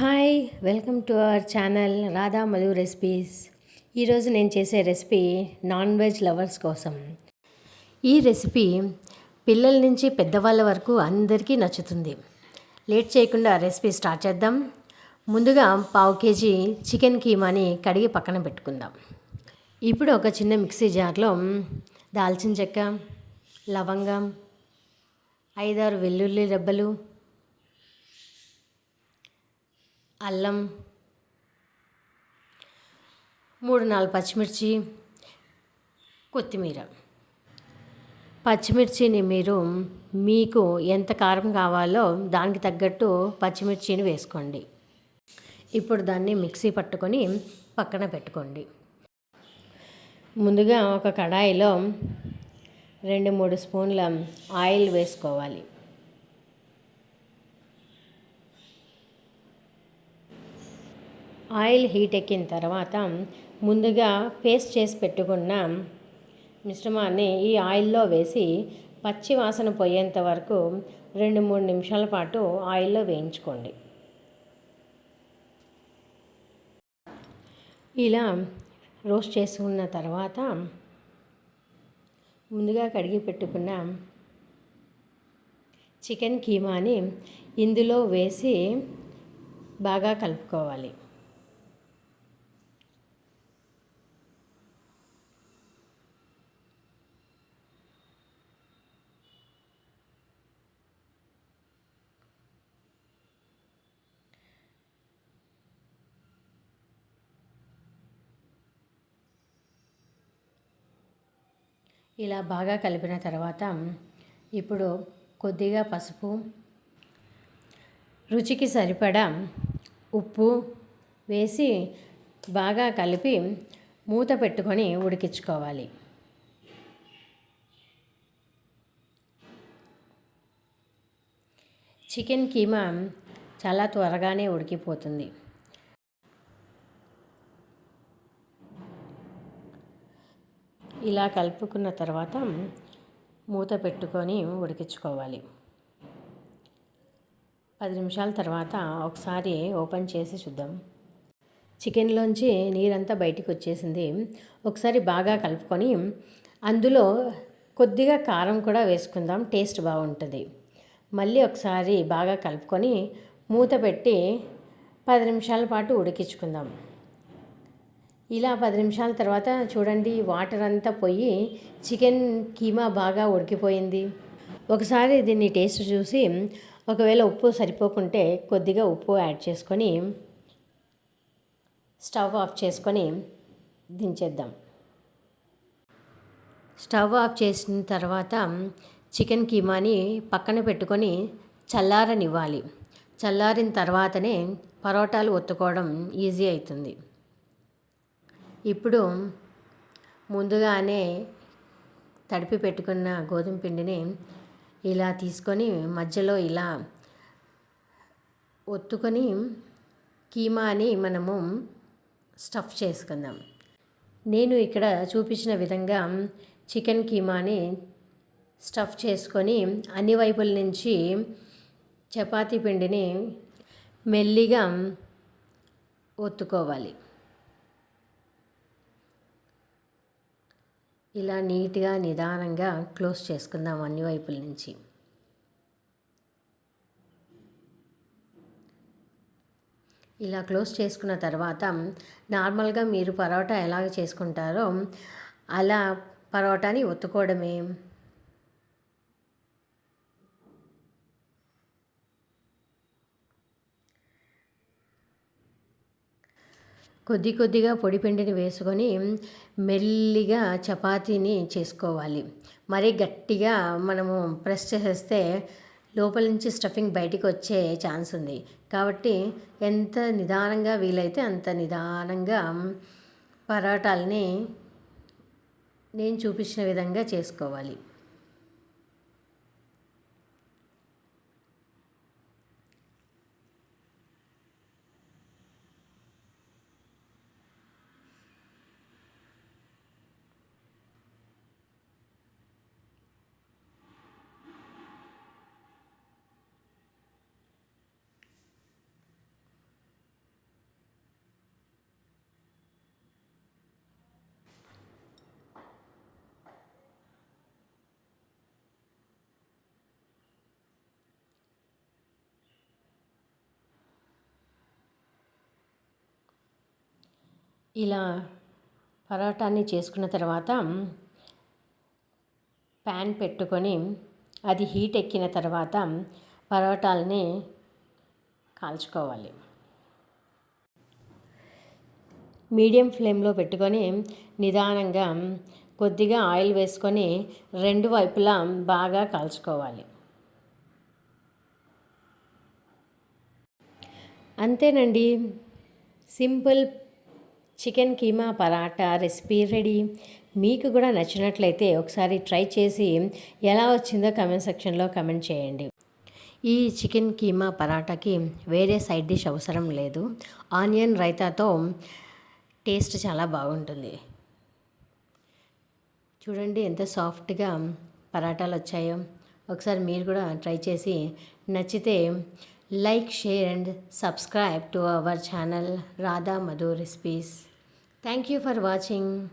Hi welcome to our channel Radha Madhu recipes. ఈరోజు నేను చేసే రెసిపీ నాన్ వెజ్ లవర్స్ కోసం. ఈ రెసిపీ పిల్లల నుంచి పెద్దవాళ్ళ వరకు అందరికీ నచ్చుతుంది. లేట్ చేయకుండా రెసిపీ స్టార్ట్ చేద్దాం. ముందుగా పావు కేజీ చికెన్ కీమాని కడిగి పక్కన పెట్టుకుందాం. ఇప్పుడు ఒక చిన్న మిక్సీ జార్లో దాల్చిన చెక్క లవంగం ఐదారు వెల్లుల్లి రెబ్బలు అల్లం మూడు నాలుగు పచ్చిమిర్చి కొత్తిమీర. పచ్చిమిర్చిని మీరు మీకు ఎంత కారం కావాలో దానికి తగ్గట్టు పచ్చిమిర్చిని వేసుకోండి. ఇప్పుడు దాన్ని మిక్సీ పట్టుకొని పక్కన పెట్టుకోండి. ముందుగా ఒక కడాయిలో రెండు మూడు స్పూన్ల ఆయిల్ వేసుకోవాలి. ఆయిల్ హీట్ ఎక్కిన తర్వాత ముందుగా పేస్ట్ చేసి పెట్టుకున్న మిశ్రమాన్ని ఈ ఆయిల్లో వేసి పచ్చి వాసన పోయేంత వరకు రెండు మూడు నిమిషాల పాటు ఆయిల్లో వేయించుకోండి. ఇలా రోస్ట్ చేసుకున్న తర్వాత ముందుగా కడిగి పెట్టుకున్న చికెన్ కీమాని ఇందులో వేసి బాగా కలుపుకోవాలి. ఇలా బాగా కలిపిన తర్వాత ఇప్పుడు కొద్దిగా పసుపు రుచికి సరిపడా ఉప్పు వేసి బాగా కలిపి మూత పెట్టుకొని ఉడికించుకోవాలి. చికెన్ కీమా చాలా త్వరగానే ఉడికిపోతుంది. ఇలా కలుపుకున్న తర్వాత మూత పెట్టుకొని ఉడికించుకోవాలి. పది నిమిషాల తర్వాత ఒకసారి ఓపెన్ చేసి చూద్దాం. చికెన్లోంచి నీరంతా బయటికి వచ్చేసింది. ఒకసారి బాగా కలుపుకొని అందులో కొద్దిగా కారం కూడా వేసుకుందాం టేస్ట్ బాగుంటుంది. మళ్ళీ ఒకసారి బాగా కలుపుకొని మూత పెట్టి పది నిమిషాల పాటు ఉడికించుకుందాం. ఇలా పది నిమిషాల తర్వాత చూడండి వాటర్ అంతా పోయి చికెన్ కీమా బాగా ఉడికిపోయింది. ఒకసారి దీన్ని టేస్ట్ చూసి ఒకవేళ ఉప్పు సరిపోకుంటే కొద్దిగా ఉప్పు యాడ్ చేసుకొని స్టవ్ ఆఫ్ చేసుకొని దించేద్దాం. స్టవ్ ఆఫ్ చేసిన తర్వాత చికెన్ కీమాని పక్కన పెట్టుకొని చల్లారనివ్వాలి. చల్లారిన తర్వాతనే పరోటాలు ఒత్తుకోవడం ఈజీ అవుతుంది. ఇప్పుడు ముందుగానే తడిపి పెట్టుకున్న గోధుమ పిండిని ఇలా తీసుకొని మధ్యలో ఇలా ఒత్తుకొని కీమాని మనము స్టఫ్ చేసుకుందాం. నేను ఇక్కడ చూపించిన విధంగా చికెన్ కీమాని స్టఫ్ చేసుకొని అన్ని వైపుల నుంచి చపాతీ పిండిని మెల్లిగా ఒత్తుకోవాలి. ఇలా నీట్గా నిదానంగా క్లోజ్ చేసుకుందాం అన్ని వైపుల నుంచి. ఇలా క్లోజ్ చేసుకున్న తర్వాత నార్మల్గా మీరు పరోటా ఎలాగ చేసుకుంటారో అలా పరోటాని ఒత్తుకోవడమే. కొద్ది కొద్దిగా పొడి పిండిని వేసుకొని మెల్లిగా చపాతీని చేసుకోవాలి. మరీ గట్టిగా మనము ప్రెస్ చేసేస్తే లోపల నుంచి స్టఫింగ్ బయటికి వచ్చే ఛాన్స్ ఉంది. కాబట్టి ఎంత నిదానంగా వీలైతే అంత నిదానంగా పరాటాలని నేను చూపించిన విధంగా చేసుకోవాలి. ఇలా పరోటాని చేసుకున్న తర్వాత ప్యాన్ పెట్టుకొని అది హీట్ ఎక్కిన తర్వాత పరోటాలని కాల్చుకోవాలి. మీడియం ఫ్లేమ్లో పెట్టుకొని నిదానంగా కొద్దిగా ఆయిల్ వేసుకొని రెండు వైపులా బాగా కాల్చుకోవాలి. అంతేనండి. Simple chicken keema paratha recipe ready. మీకు కూడా నచ్చినట్లయితే ఒకసారి ట్రై చేసి ఎలా వచ్చిందో కమెంట్ సెక్షన్లో కమెంట్ చేయండి. ఈ చికెన్ కీమా పరాటాకి వేరే సైడ్ డిష్ అవసరం లేదు. ఆనియన్ రైతాతో టేస్ట్ చాలా బాగుంటుంది. చూడండి ఎంత సాఫ్ట్గా పరాటాలు వచ్చాయో. ఒకసారి మీరు కూడా ట్రై చేసి నచ్చితే Like, share, and subscribe to our channel Radha Madhur Recipes. Thank you for watching.